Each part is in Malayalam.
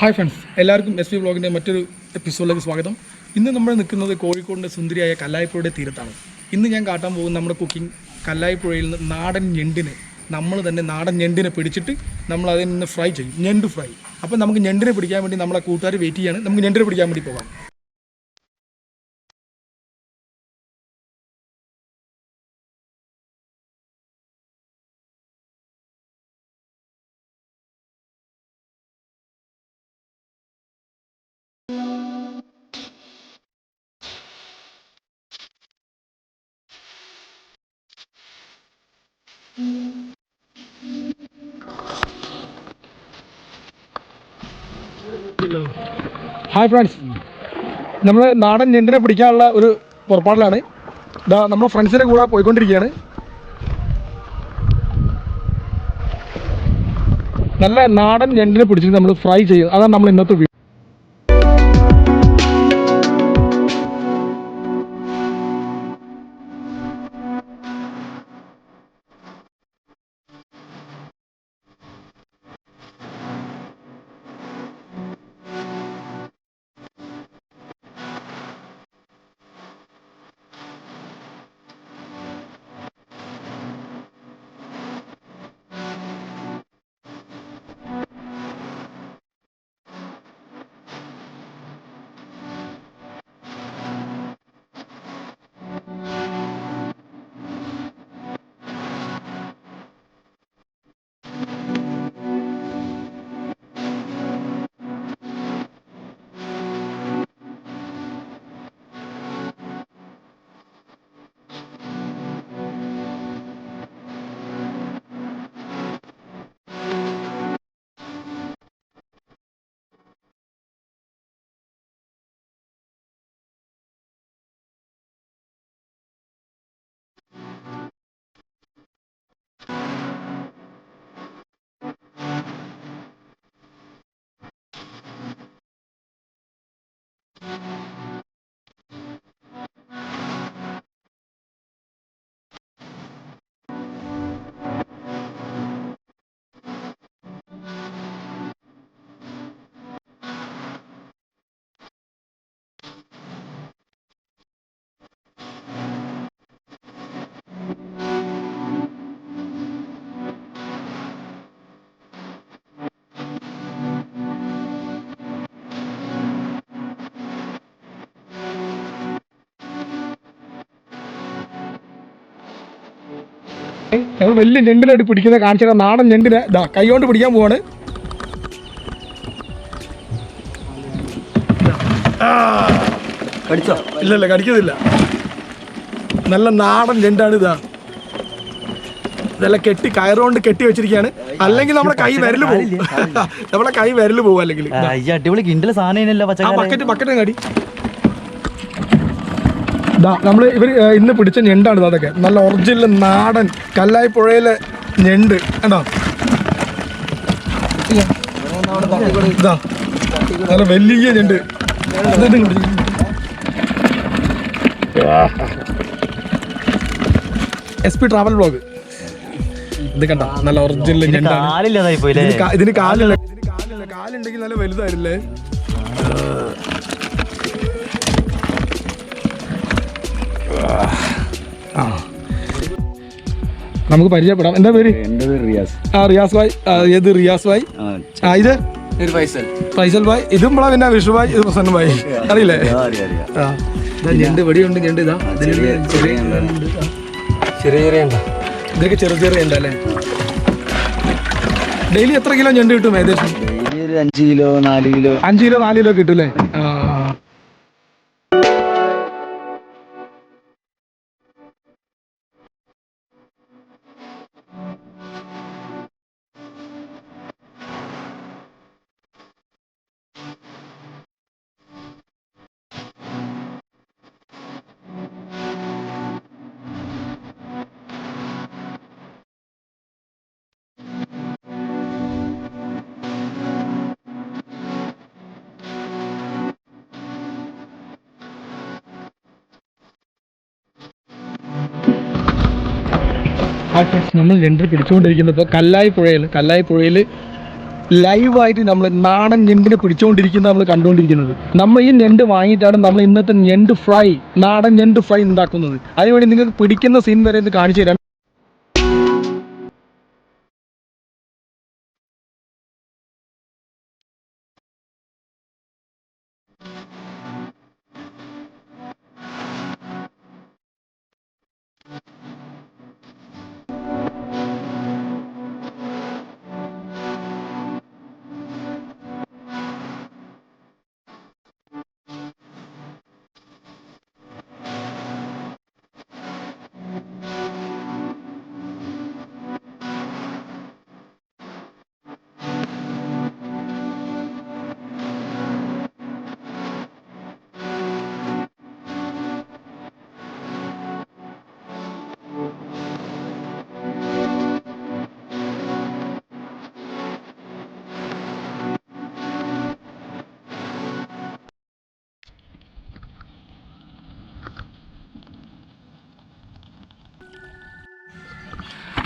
ഹായ് ഫ്രണ്ട്സ് എല്ലാവർക്കും എസ് പി ബ്ലോഗിന്റെ മറ്റൊരു എപ്പിസോഡിലേക്ക് സ്വാഗതം. ഇന്ന് നമ്മൾ നിൽക്കുന്നത് കോഴിക്കോടിന്റെ സുന്ദരിയായ കല്ലായിപ്പുഴയുടെ തീരത്താണ്. ഇന്ന് ഞാൻ കാട്ടാൻ പോകുന്ന നമ്മുടെ കുക്കിംഗ് കല്ലായിപ്പുഴയിൽ നിന്ന് നാടൻ ഞെണ്ടിനെ. നമ്മൾ തന്നെ നാടൻ ഞെണ്ടിനെ പിടിച്ചിട്ട് നമ്മൾ അതിൽ നിന്ന് ഫ്രൈ ചെയ്യും ഞണ്ട് ഫ്രൈ. അപ്പോൾ നമുക്ക് ഞണ്ടിനെ പിടിക്കാൻ വേണ്ടി നമ്മളെ കൂട്ടുകാർ വെയിറ്റ് ചെയ്യാണ്. നമുക്ക് ഞണ്ടിനെ പിടിക്കാൻ വേണ്ടി പോകാം. ഹായ് ഫ്രണ്ട്സ് നമ്മൾ നാടൻ ഞണ്ടിനെ പിടിക്കാനുള്ള ഒരു പുറപ്പാടിലാണ്. ഇതാ നമ്മൾ ഫ്രണ്ട്സിന്റെ കൂടെ പോയിക്കൊണ്ടിരിക്കുകയാണ്. നല്ല നാടൻ ഞണ്ടിനെ പിടിച്ചിട്ട് നമ്മൾ ഫ്രൈ ചെയ്യും. അതാണ് നമ്മൾ ഇന്നത്തെ ഞങ്ങൾ വലിയ ഞെണ്ടിനായിട്ട് പിടിക്കുന്നത് കാണിച്ചാൽ നാടൻ ഞെണ്ടിന് ഇതാ കൈ കൊണ്ട് പിടിക്കാൻ പോവാണ്. കടിച്ചോ? ഇല്ല ഇല്ല കടിക്കുന്നില്ല നല്ല നാടൻ ഞണ്ടാണ് ഇതാ. ഇതെല്ലാം കെട്ടി കയറുകൊണ്ട് കെട്ടി വെച്ചിരിക്കുകയാണ് അല്ലെങ്കിൽ നമ്മുടെ കൈ വിരൽ പോകും. നമ്മുടെ കൈ വിരൽ പോകും അല്ലെങ്കിൽ. അടിപൊളി കിണ്ടൽ സാധനം പച്ചക്കറി? ബക്കറ്റ് ബക്കറ്റ് കടി. നമ്മൾ ഇവർ ഇന്ന് പിടിച്ച ഞെണ്ടാണ് അതൊക്കെ. നല്ല ഒറിജിനൽ നാടൻ കല്ലായി പുഴയിലെ ഞെണ്ട്. കണ്ടോ? ഇതാ നല്ല വലിയ ഞെണ്ട്. എസ് പി ട്രാവൽ ബ്ലോഗ് ഇത് കണ്ട? നല്ല ഒറിജിനൽ ഞണ്ടാണ്. ഇതിന് കാലില്ല കാലുണ്ടെങ്കിൽ നല്ല വലുതായിരുന്നേ നമുക്ക് പരിചയപ്പെടാം. എന്താ പേര്? എന്റെ പേര് റിയാസ്. ആ റിയാസ് ഭായ്. ആ, ഏത് റിയാസ് ഭായ്? ആ ഇത്? ഫൈസൽ. ഫൈസൽ ഭായ്. ഇത് നമ്മളെ പിന്നെ വിഷു ഭായ് ഇത് പ്രസന്ന ഭായ്. അറിയില്ലേ? അറിയാം അറിയാം. ആ ഇതാ ഞണ്ട് വെടിയുണ്ട് ഞണ്ട് ഇതാ. ചെറിയ ചെറിയ. ചെറിയ ചെറിയ ഉണ്ടോ ഇതൊക്കെ ചെറിയ ചെറിയ ഉണ്ടല്ലേ ഡെയിലി എത്ര കിലോ ഞണ്ട് കിട്ടും ഏകദേശം? ഡെയിലി ഒരു അഞ്ച് കിലോ നാല് കിലോ. അഞ്ച് കിലോ നാല് കിലോ കിട്ടും അല്ലേ? ആ. നമ്മൾ രണ്ടര പിടിച്ചുകൊണ്ടിരിക്കുന്നത്. ഇപ്പോൾ കല്ലായി പുഴയിൽ കല്ലായി പുഴയിൽ ലൈവായിട്ട് നമ്മൾ നാടൻ ഞണ്ടിനെ പിടിച്ചുകൊണ്ടിരിക്കുന്ന നമ്മൾ കണ്ടുകൊണ്ടിരിക്കുന്നത്. നമ്മൾ ഈ ഞണ്ട് വാങ്ങിയിട്ടാണ് നമ്മൾ ഇന്നത്തെ ഞണ്ട് ഫ്രൈ നാടൻ ഞണ്ട് ഫ്രൈ ഉണ്ടാക്കുന്നത്. അതിനുവേണ്ടി നിങ്ങൾക്ക് പിടിക്കുന്ന സീൻ വരെ ഇത് കാണിച്ചു തരാം.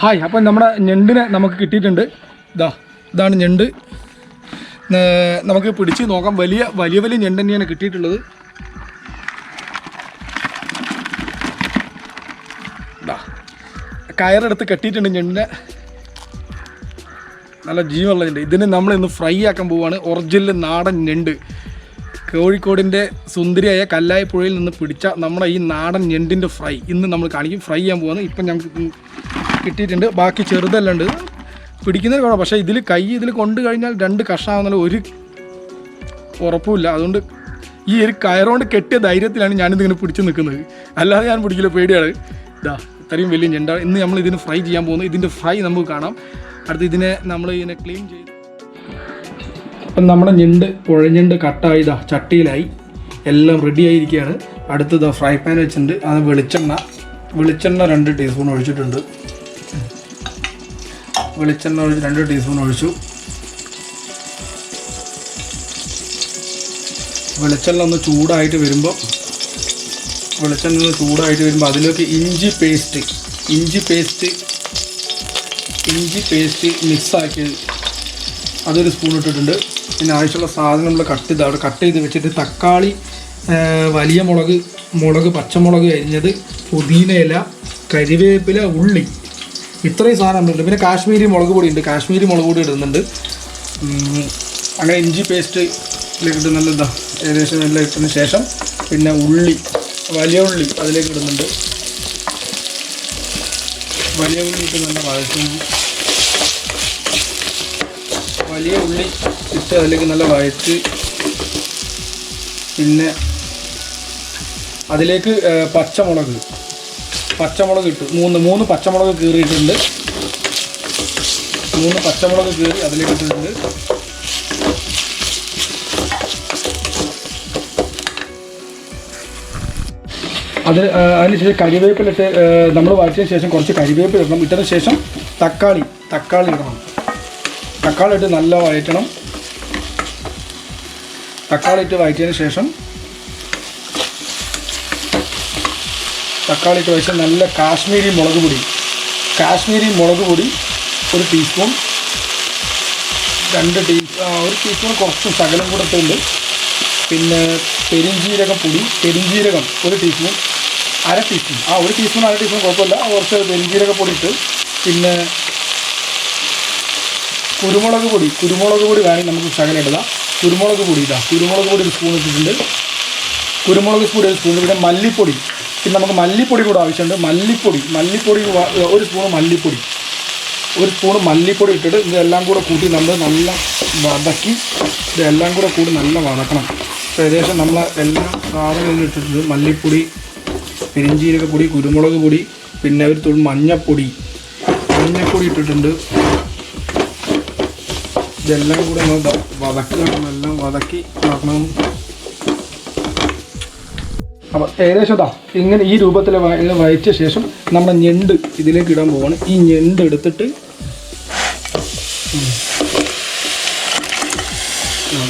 ഹായ് അപ്പം നമ്മുടെ ഞണ്ടിനെ നമുക്ക് കിട്ടിയിട്ടുണ്ട്. ഇതാ ഇതാണ് ഞണ്ട്. നമുക്ക് പിടിച്ച് നോക്കാം. വലിയ വലിയ വലിയ ഞണ്ട് തന്നെയാണ് കിട്ടിയിട്ടുള്ളത്. കയറെടുത്ത് കെട്ടിയിട്ടുണ്ട് ഞണ്ടിനെ. നല്ല ജീവനുള്ള ഞണ്ട്. ഇതിന് നമ്മൾ ഇന്ന് ഫ്രൈ ആക്കാൻ പോവുകയാണ് ഒറിജിനൽ നാടൻ ഞണ്ട്. കോഴിക്കോടിന്റെ സുന്ദരിയായ കല്ലായപ്പുഴയിൽ നിന്ന് പിടിച്ച നമ്മുടെ ഈ നാടൻ ഞണ്ടിന്റെ ഫ്രൈ ഇന്ന് നമ്മൾ കാണിക്കും. ഫ്രൈ ചെയ്യാൻ പോകുന്നത് ഇപ്പം ഞങ്ങൾക്ക് കിട്ടിയിട്ടുണ്ട്. ബാക്കി ചെറുതെല്ലാം ഉണ്ട്. പിടിക്കുന്നതിന് കുഴപ്പം പക്ഷേ ഇതിൽ കൈ ഇതിൽ കൊണ്ടു കഴിഞ്ഞാൽ രണ്ട് കഷാവുന്നുള്ള ഒരു ഉറപ്പുമില്ല. അതുകൊണ്ട് ഈ ഒരു കയറുകൊണ്ട് കെട്ടിയ ധൈര്യത്തിലാണ് ഞാനിതിങ്ങനെ പിടിച്ച് നിൽക്കുന്നത്. അല്ലാതെ ഞാൻ പിടിക്കില്ല. പേടിയാണ്. ഇതാ ഇത്രയും വലിയ ഞണ്ട. ഇന്ന് നമ്മൾ ഇതിന് ഫ്രൈ ചെയ്യാൻ പോകുന്നു. ഇതിന്റെ ഫ്രൈ നമുക്ക് കാണാം. അടുത്ത് ഇതിനെ നമ്മൾ ഇതിനെ ക്ലീൻ ചെയ്ത് അപ്പം നമ്മുടെ ഞണ്ട് കുഴഞ്ഞണ്ട് കട്ടായി. ഇതാ ചട്ടിയിലായി. എല്ലാം റെഡി ആയിരിക്കുകയാണ്. അടുത്തത് ഫ്രൈ പാൻ വെച്ചിട്ടുണ്ട്. അത് വെളിച്ചെണ്ണ. വെളിച്ചെണ്ണ രണ്ട് ടീസ്പൂൺ ഒഴിച്ചിട്ടുണ്ട്. വെളിച്ചെണ്ണ ഒഴിച്ച് രണ്ട് ടീസ്പൂൺ ഒഴിച്ചു. വെളിച്ചെണ്ണ ഒന്ന് ചൂടായിട്ട് വരുമ്പോൾ വെളിച്ചെണ്ണ ഒന്ന് ചൂടായിട്ട് വരുമ്പോൾ അതിലേക്ക് ഇഞ്ചി പേസ്റ്റ് ഇഞ്ചി പേസ്റ്റ് ഇഞ്ചി പേസ്റ്റ് മിക്സാക്കി അതൊരു സ്പൂൺ ഇട്ടിട്ടുണ്ട്. പിന്നെ ആവശ്യമുള്ള സാധനം നമ്മൾ കട്ട് ചെയ്ത് അവിടെ കട്ട് ചെയ്ത് വെച്ചിട്ട് തക്കാളി വലിയ മുളക് മുളക് പച്ചമുളക് അരിഞ്ഞത് പുതിനയില കരിവേപ്പില ഉള്ളി ഇത്രയും സാധനം ഉണ്ട് പിന്നെ കാശ്മീരി മുളക് പൊടി ഉണ്ട്. കാശ്മീരി മുളക് പൊടി ഇടുന്നുണ്ട്. അങ്ങനെ ഇഞ്ചി പേസ്റ്റ് ഇട്ട് നല്ല എന്താ ഏകദേശം നല്ല ഇട്ടതിന് ശേഷം പിന്നെ ഉള്ളി വലിയ ഉള്ളി അതിലേക്ക് ഇടുന്നുണ്ട്. വലിയ ഉള്ളി ഇട്ട് നല്ല വഴറ്റുന്നു. വലിയ ഉള്ളി ഇട്ട് അതിലേക്ക് നല്ല വഴറ്റ് പിന്നെ അതിലേക്ക് പച്ചമുളക് പച്ചമുളക് ഇട്ടു. മൂന്ന് മൂന്ന് പച്ചമുളക് കീറിയിട്ടുണ്ട്. മൂന്ന് പച്ചമുളക് കീറി അതിലേക്ക് ഇട്ടിട്ടുണ്ട് അത് അതിനുശേഷം കരിവേപ്പിലിട്ട് നമ്മൾ വരച്ചതിന് ശേഷം കുറച്ച് കരിവേപ്പില ഇടണം. ഇട്ടതിന് ശേഷം തക്കാളി തക്കാളി ഇടണം. തക്കാളി ഇട്ട് നല്ല വഴറ്റണം. തക്കാളി ഇട്ട് വഴറ്റിയതിന് ശേഷം തക്കാളി ഇട്ട് നല്ല കാശ്മീരി മുളക് പൊടി. കാശ്മീരി മുളക് പൊടി ഒരു ടീസ്പൂൺ രണ്ട് ടീ ഒരു ടീസ്പൂൺ കുറച്ച് ശകലം കൂടെ ഇട്ടുണ്ട് പിന്നെ പെരിഞ്ജീരകം പൊടി പെരിഞ്ജീരകം ഒരു ടീസ്പൂൺ അര ടീസ്പൂൺ ആ ഒരു ടീസ്പൂൺ അര ടീസ്പൂൺ കുഴപ്പമില്ല. കുറച്ച് പെരിഞ്ജീരക പൊടി ഇട്ട്. പിന്നെ കുരുമുളക് പൊടി. കുരുമുളക് പൊടി വേണമെങ്കിൽ നമുക്ക് ശകലം ഇടാം കുരുമുളക് പൊടി ഇതാ കുരുമുളക് പൊടി ഒരു സ്പൂൺ ഇട്ടിട്ടുണ്ട്. കുരുമുളക് പൊടി ഒരു സ്പൂൺ പിന്നെ മല്ലിപ്പൊടി. പിന്നെ നമുക്ക് മല്ലിപ്പൊടി കൂടെ ആവശ്യമുണ്ട്. മല്ലിപ്പൊടി മല്ലിപ്പൊടി ഒരു സ്പൂൺ മല്ലിപ്പൊടി. ഒരു സ്പൂൺ മല്ലിപ്പൊടി ഇട്ടിട്ട് ഇതെല്ലാം കൂടെ കൂട്ടി നമ്മൾ നല്ല വതക്കി ഇതെല്ലാം കൂടെ കൂടി നല്ല വതക്കണം. ഏകദേശം നമ്മൾ എല്ലാ സാധനങ്ങളും ഇട്ടിട്ടുണ്ട്. മല്ലിപ്പൊടി പെരിഞ്ചീരക പൊടി കുരുമുളക് പൊടി പിന്നെ ഒരു തുള്ളി മഞ്ഞപ്പൊടി. മഞ്ഞപ്പൊടി ഇട്ടിട്ടുണ്ട്. ഇതെല്ലാം കൂടെ നമ്മൾ വതക്കണം എല്ലാം വതക്കി ആക്കണം അപ്പോൾ ഏകദേശം ഇതാ ഇങ്ങനെ ഈ രൂപത്തിൽ വായിച്ച ശേഷം നമ്മുടെ ഞെണ്ട് ഇതിലേക്ക് ഇടാൻ പോവാണ്. ഈ ഞെണ്ട് എടുത്തിട്ട്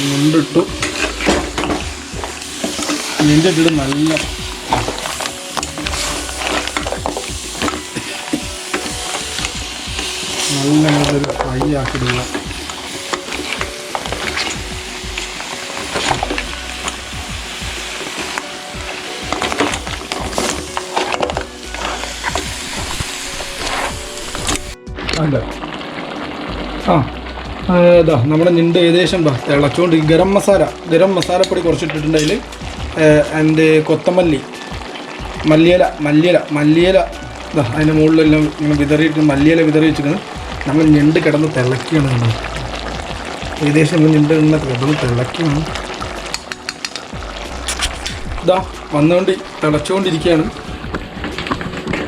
ഞെണ്ടിട്ടു ഞണ്ടിട്ടിട്ട് നല്ല നല്ല നല്ലൊരു ഫ്രൈ ആക്കിയിടുക അല്ല ആ ഇതാ നമ്മുടെ നിണ്ട് ഏകദേശം ഇതാ തിളച്ചുകൊണ്ട് ഗരം മസാല ഗരം മസാലപ്പൊടി കുറച്ചിട്ടിട്ടുണ്ട് ആൻഡ് കൊത്തമല്ലി മല്ലിയില മല്ലിയില മല്ലിയില ഇതാ അതിന്റെ മുകളിലെല്ലാം ഇങ്ങനെ വിതറിയിട്ട് മല്ലിയില വിതറി വെച്ചിരിക്കുന്നത്. നമ്മൾ ഞണ്ട് കിടന്ന് തിളക്കുകയാണ് നമ്മൾ ഏകദേശം നമ്മൾ ഞണ്ട് കിടന്ന് കിടന്ന് തിളക്കുകയാണ് ഇതാ വന്നുകൊണ്ട് തിളച്ചുകൊണ്ടിരിക്കുകയാണ്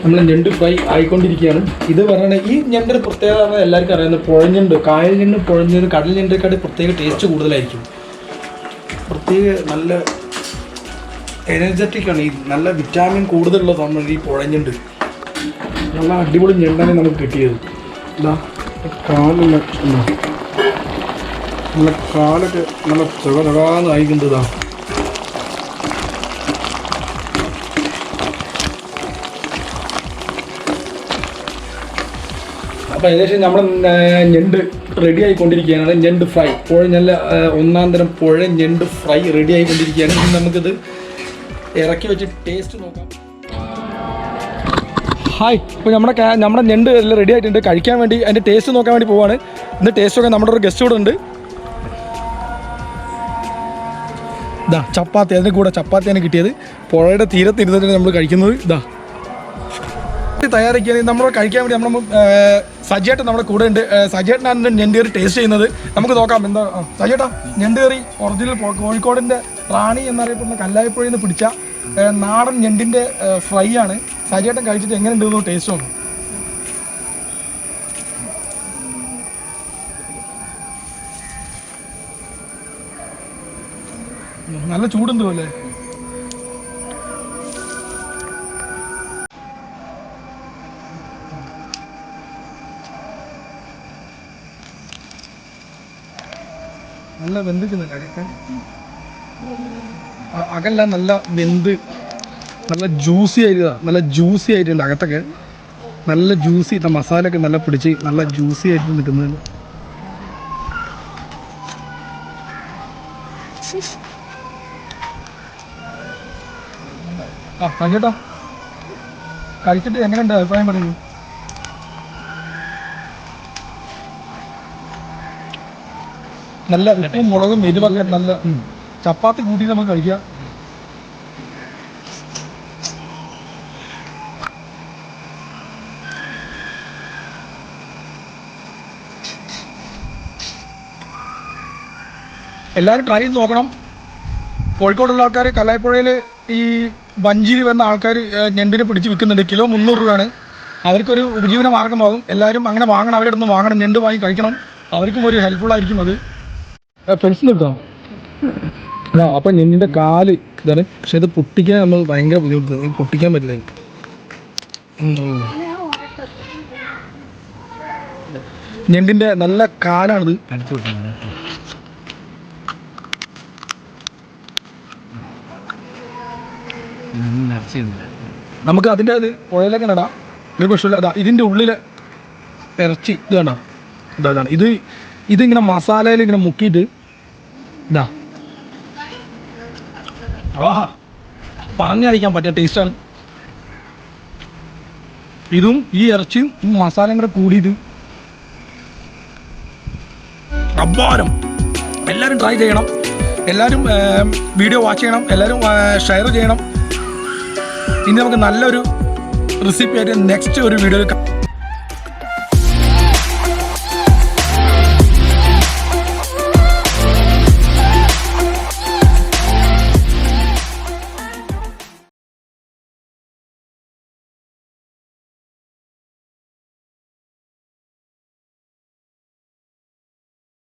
നമ്മൾ ഞണ്ട് ഫ്രൈ ആയിക്കൊണ്ടിരിക്കുകയാണ്. ഇത് പറയുന്നത് ഈ ഞണ്ടിന് പ്രത്യേകത പറഞ്ഞാൽ എല്ലാവർക്കും അറിയാവുന്ന പുഴഞ്ഞുണ്ട് കായൽ ഞണ്ട് പുഴഞ്ഞത് കടൽ ഞണ്ടിനെക്കാട്ടി പ്രത്യേക ടേസ്റ്റ് കൂടുതലായിരിക്കും. പ്രത്യേക നല്ല എനർജറ്റിക് ആണ് ഈ നല്ല വിറ്റാമിൻ കൂടുതലുള്ളതാണ് ഈ പുഴഞ്ഞുണ്ട്. നല്ല അടിപൊളി ഞണ്ടാണ് നമുക്ക് കിട്ടിയത്. എന്താ കാലില്ല നല്ല കാലൊക്കെ നല്ല ചെറുതാന്ന് അയക്കുന്നത് അപ്പോൾ ഏകദേശം നമ്മൾ ഞണ്ട് റെഡി ആയിക്കൊണ്ടിരിക്കുകയാണ്. ഞണ്ട് ഫ്രൈ പുഴ നല്ല ഒന്നാം തരം പുഴ ഞണ്ട് ഫ്രൈ റെഡി ആയിക്കൊണ്ടിരിക്കുകയാണ്. ഇനി നമുക്കിത് ഇറക്കി വെച്ച് ടേസ്റ്റ് നോക്കാം. ഹായ് ഇപ്പോൾ നമ്മുടെ നമ്മുടെ ഞണ്ട് എല്ലാം റെഡി ആയിട്ടുണ്ട്. കഴിക്കാൻ വേണ്ടി അതിന്റെ ടേസ്റ്റ് നോക്കാൻ വേണ്ടി പോവാണ്. ഇന്ന് ടേസ്റ്റ് നോക്കാൻ നമ്മുടെ ഒരു ഗസ്റ്റ് കൂടെ ഉണ്ട്. ഇതാ ചപ്പാത്തി. അതിന് കൂടെ ചപ്പാത്തിയാണ് കിട്ടിയത്. പുഴയുടെ തീരത്ത് ഇരുന്നിട്ട് നമ്മൾ കഴിക്കുന്നത്. ഇതാ തയ്യാറാക്കിയത് നമ്മൾ കഴിക്കാൻ വേണ്ടി നമ്മൾ സജേട്ടൻ നമ്മുടെ കൂടെ ഉണ്ട്. സജേട്ടനാണ് ഞണ്ട് കറി ടേസ്റ്റ് ചെയ്യുന്നത്. നമുക്ക് നോക്കാം എന്താ സജേട്ടാ ഞണ്ട് കറി ഒറിജിനൽ കോഴിക്കോടിന്റെ റാണി എന്നറിയപ്പെടുന്ന കല്ലായപ്പുഴയിൽ നിന്ന് പിടിച്ച നാടൻ ഞണ്ടിന്റെ ഫ്രൈ ആണ്. സജേട്ടൻ കഴിച്ചിട്ട് എങ്ങനെ ഉണ്ടെന്ന് ടേസ്റ്റ് നോക്കാം. നല്ല ചൂടുണ്ടോ അല്ലേ നല്ല വെന്തിക്കുന്നില്ല അകല്ല നല്ല വെന്ത് നല്ല ജ്യൂസി ആയിട്ടാ നല്ല ജ്യൂസി ആയിട്ടുണ്ട് അകത്തൊക്കെ നല്ല ജ്യൂസി മസാല ഒക്കെ നല്ല പിടിച്ച് നല്ല ജ്യൂസി ആയിട്ട് നിൽക്കുന്നത്. ആ കഴിച്ചേട്ടാ കഴിച്ചിട്ട് എങ്ങനെയുണ്ട് അഭിപ്രായം പറയുന്നു? നല്ല ഉപ്പും മുളകും എരിവൊക്കെ നല്ല. ചപ്പാത്തി കൂട്ടി നമുക്ക് കഴിക്കാം. എല്ലാവരും ട്രൈ ചെയ്ത് നോക്കണം. കോഴിക്കോടുള്ള ആൾക്കാർ കലായ്പുഴയിൽ ഈ വഞ്ചിയിൽ വന്ന ആൾക്കാർ ഞണ്ടിനെ പിടിച്ച് വിൽക്കുന്നുണ്ട്. കിലോ മുന്നൂറ് രൂപയാണ്. അവർക്കൊരു ഉപജീവന മാർഗമാകും എല്ലാവരും അങ്ങനെ വാങ്ങണം അവരുടെ നിന്ന് വാങ്ങണം ഞണ്ട് വാങ്ങി കഴിക്കണം. അവർക്കും ഒരു ഹെൽപ്ഫുൾ ആയിരിക്കും അത്. പെൻസിൽ എടുത്തോ? ആ അപ്പം നിന്റെ കാൽ ഇതാണ്. പക്ഷെ ഇത് പൊട്ടിക്കാൻ നമ്മൾ ഭയങ്കര ബുദ്ധിമുട്ട് പൊട്ടിക്കാൻ പറ്റില്ല. ഞണ്ടിന്റെ നല്ല കാലാണിത്. നമുക്ക് അതിന്റെ അത് പുഴയിലേക്ക് നടാം. ഒരു പ്രശ്നമില്ല. അതാ ഇതിന്റെ ഉള്ളിൽ ഇറച്ചി ഇത് വേണ്ട ഇതാ ഇതാണ്. ഇത് ഇതിങ്ങനെ മസാലയിൽ ഇങ്ങനെ മുക്കിയിട്ട് ഇതാ ആഹാ പറഞ്ഞറിയിക്കാൻ പറ്റിയ ടേസ്റ്റാണ് ഇതും ഈ ഇറച്ചിയും മസാലയും കൂടെ കൂടിയത്. അപാരം എല്ലാവരും ട്രൈ ചെയ്യണം. എല്ലാവരും വീഡിയോ വാച്ച് ചെയ്യണം. എല്ലാവരും ഷെയർ ചെയ്യണം. ഇനി നമുക്ക് നല്ലൊരു റെസിപ്പി ആയിട്ട് നെക്സ്റ്റ് ഒരു വീഡിയോയിൽ